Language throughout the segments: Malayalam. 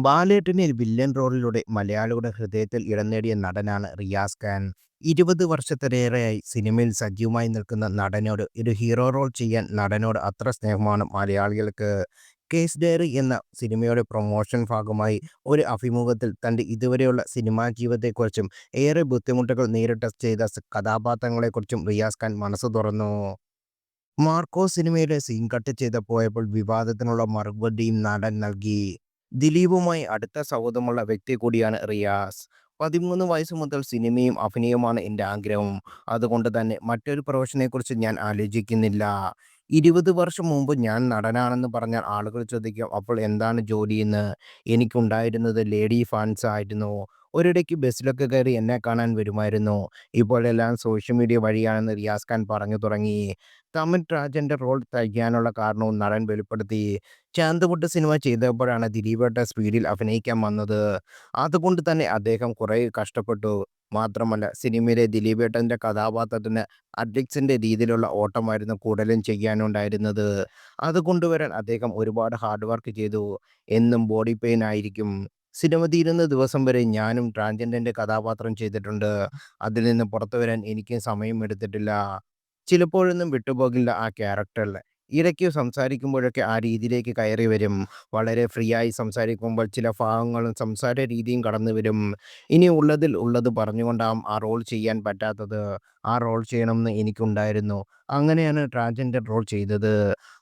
ബാലേട്ടനിൽ വില്ലൻ റോളിലൂടെ മലയാളികളുടെ ഹൃദയത്തിൽ ഇടം നേടിയ നടനാണ് റിയാസ് ഖാൻ. ഇരുപത് വർഷത്തിലേറെയായി സിനിമയിൽ സജീവമായി നിൽക്കുന്ന നടനോട് ഒരു ഹീറോ റോൾ ചെയ്യാൻ നടനോട് അത്ര സ്നേഹമാണ് മലയാളികൾക്ക്. കേസ് ഡയറി എന്ന സിനിമയുടെ പ്രൊമോഷൻ ഭാഗമായി ഒരു അഭിമുഖത്തിൽ തന്റെ ഇതുവരെയുള്ള സിനിമാ ജീവിതത്തെക്കുറിച്ചും ഏറെ ബുദ്ധിമുട്ടുകൾ നേരിട്ട ചെയ്ത കഥാപാത്രങ്ങളെക്കുറിച്ചും റിയാസ് ഖാൻ മനസ്സ് തുറന്നു. മാർക്കോ സിനിമയുടെ സീൻ കട്ട് ചെയ്ത് പോയപ്പോൾ വിവാദത്തിനുള്ള മറുപടിയും നടൻ നൽകി. ദിലീപുമായി അടുത്ത സൗഹൃദമുള്ള വ്യക്തി കൂടിയാണ് റിയാസ്. പതിമൂന്ന് വയസ്സ് മുതൽ സിനിമയും അഭിനയവുമാണ് എന്റെ ആഗ്രഹം. അതുകൊണ്ട് തന്നെ മറ്റൊരു പ്രൊഫഷനെക്കുറിച്ച് ഞാൻ ആലോചിക്കുന്നില്ല. ഇരുപത് വർഷം മുമ്പ് ഞാൻ നടനാണെന്ന് പറഞ്ഞാൽ ആളുകൾ ചോദിക്കും അപ്പോൾ എന്താണ് ജോലിയെന്ന്. എനിക്കുണ്ടായിരുന്നത് ലേഡി ഫാൻസ് ആയിരുന്നു. ഒരിടയ്ക്ക് ബസ്സിലൊക്കെ കയറി എന്നെ കാണാൻ വരുമായിരുന്നു. ഇപ്പോഴെല്ലാം സോഷ്യൽ മീഡിയ വഴിയാണെന്ന് റിയാസ് ഖാൻ പറഞ്ഞു തുടങ്ങി. തമിഴ് രാജന്റെ റോൾ തയ്ക്കാനുള്ള കാരണവും നടൻ വെളിപ്പെടുത്തി. ചാന്തുമുട്ട് സിനിമ ചെയ്തപ്പോഴാണ് ദിലീപേട്ട സ്പീഡിൽ അഭിനയിക്കാൻ വന്നത്. അതുകൊണ്ട് തന്നെ അദ്ദേഹം കുറേ കഷ്ടപ്പെട്ടു. മാത്രമല്ല സിനിമയിലെ ദിലീപേട്ടന്റെ കഥാപാത്രത്തിന് അഡ്ലിക്സിന്റെ രീതിയിലുള്ള ഓട്ടമായിരുന്നു കൂടുതലും ചെയ്യാനുണ്ടായിരുന്നത്. അത് കൊണ്ടുവരാൻ അദ്ദേഹം ഒരുപാട് ഹാർഡ് വർക്ക് ചെയ്തു. എന്നും ബോഡി പെയിൻ ആയിരിക്കും. സിനിമ തീരുന്ന ദിവസം വരെ ഞാനും ട്രാൻസ്ജെൻഡറിന്റെ കഥാപാത്രം ചെയ്തിട്ടുണ്ട്. അതിൽ നിന്ന് പുറത്തുവരാൻ എനിക്കും സമയം എടുത്തിട്ടില്ല. ചിലപ്പോഴൊന്നും വിട്ടുപോകില്ല ആ ക്യാരക്ടറിൽ. ഇടയ്ക്ക് സംസാരിക്കുമ്പോഴൊക്കെ ആ രീതിയിലേക്ക് കയറി വരും. വളരെ ഫ്രീ ആയി സംസാരിക്കുമ്പോൾ ചില ഭാഗങ്ങളും സംസാര രീതിയും കടന്നു വരും ഇനി ഉള്ളതിൽ ഉള്ളത് പറഞ്ഞുകൊണ്ടാവും ആ റോൾ ചെയ്യാൻ പറ്റാത്തത്. ആ റോൾ ചെയ്യണമെന്ന് എനിക്കുണ്ടായിരുന്നു. അങ്ങനെയാണ് ട്രാൻസ്ജെൻഡർ റോൾ ചെയ്തത്.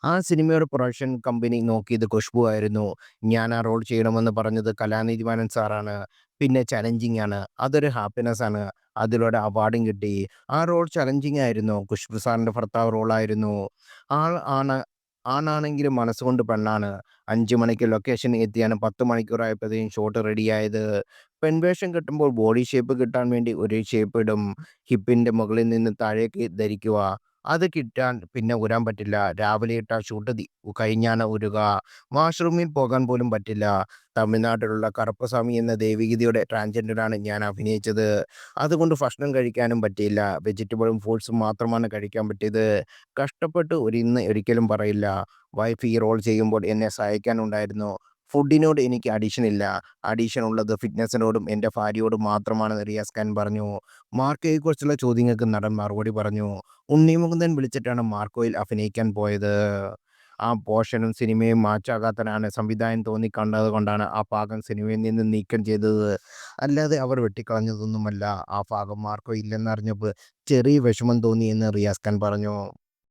ആ സിനിമയുടെ പ്രൊഡക്ഷൻ കമ്പനി നോക്കിയത് ഖുഷ്ബു ആയിരുന്നു. ഞാൻ ആ റോൾ ചെയ്യണമെന്ന് പറഞ്ഞത് കലാനിധിമാനൻ സാറാണ്. പിന്നെ ചലഞ്ചിങ് ആണ്. അതൊരു ഹാപ്പിനെസ് ആണ്. അതിലൂടെ അവാർഡും കിട്ടി. ആ റോൾ ചലഞ്ചിങ് ആയിരുന്നു. ഖുഷ്ബു സാറിന്റെ ഭർത്താവ് റോളായിരുന്നു. ആൾ ആണ് ആണാണെങ്കിലും മനസ്സുകൊണ്ട് പെണ്ണാണ്. അഞ്ചു മണിക്ക് ലൊക്കേഷൻ എത്തിയാണ് പത്ത് മണിക്കൂറായപ്പോഴത്തേക്കും ഷോട്ട് റെഡിയായത്. പെൺവേഷം കിട്ടുമ്പോൾ ബോഡി ഷേപ്പ് കിട്ടാൻ വേണ്ടി ഒരു ഷേപ്പ് ഇടും. ഹിപ്പിന്റെ മുകളിൽ നിന്ന് താഴേക്ക് ധരിക്കുക. അത് കിട്ടാൻ പിന്നെ ഊരാൻ പറ്റില്ല. രാവിലെ ഇട്ടാൽ ചൂട്ടതി കഴിഞ്ഞാണ് ഉരുക വാഷ്റൂമിൽ പോകാൻ പോലും പറ്റില്ല. തമിഴ്നാട്ടിലുള്ള കറുപ്പസ്വാമി എന്ന ദേവഗീതയുടെ ട്രാൻസ്ജെൻഡറാണ് ഞാൻ അഭിനയിച്ചത്. അതുകൊണ്ട് ഭക്ഷണം കഴിക്കാനും പറ്റിയില്ല. വെജിറ്റബിളും ഫ്രൂട്ട്സും മാത്രമാണ് കഴിക്കാൻ പറ്റിയത്. കഷ്ടപ്പെട്ട് ഒരു ഇന്ന് ഒരിക്കലും പറയില്ല. വൈഫ് ഈ റോൾ ചെയ്യുമ്പോൾ എന്നെ സഹായിക്കാനുണ്ടായിരുന്നു. ഫുഡിനോട് എനിക്ക് അഡീഷൻ ഇല്ല. അഡീഷൻ ഉള്ളത് ഫിറ്റ്നസിനോടും എന്റെ ഭാര്യയോടും മാത്രമാണെന്ന് റിയാസ് ഖാൻ പറഞ്ഞു. മാർക്കോയെക്കുറിച്ചുള്ള ചോദ്യങ്ങൾക്ക് നടൻ മറുപടി പറഞ്ഞു. ഉണ്ണി മുകുന്ദൻ വിളിച്ചിട്ടാണ് മാർക്കോയിൽ അഭിനയിക്കാൻ പോയത്. ആ പോർഷനും സിനിമയും മാച്ചാകാത്തതാണ് സംവിധായകൻ തോന്നിക്കണ്ടതുകൊണ്ടാണ് ആ ഭാഗം സിനിമയിൽ നിന്ന് നീക്കം ചെയ്തത്. അല്ലാതെ അവർ വെട്ടിക്കളഞ്ഞതൊന്നുമല്ല. ആ ഭാഗം മാർക്കോ ഇല്ലെന്നറിഞ്ഞപ്പോൾ ചെറിയ വിഷമം തോന്നി എന്ന് റിയാസ് ഖാൻ പറഞ്ഞു.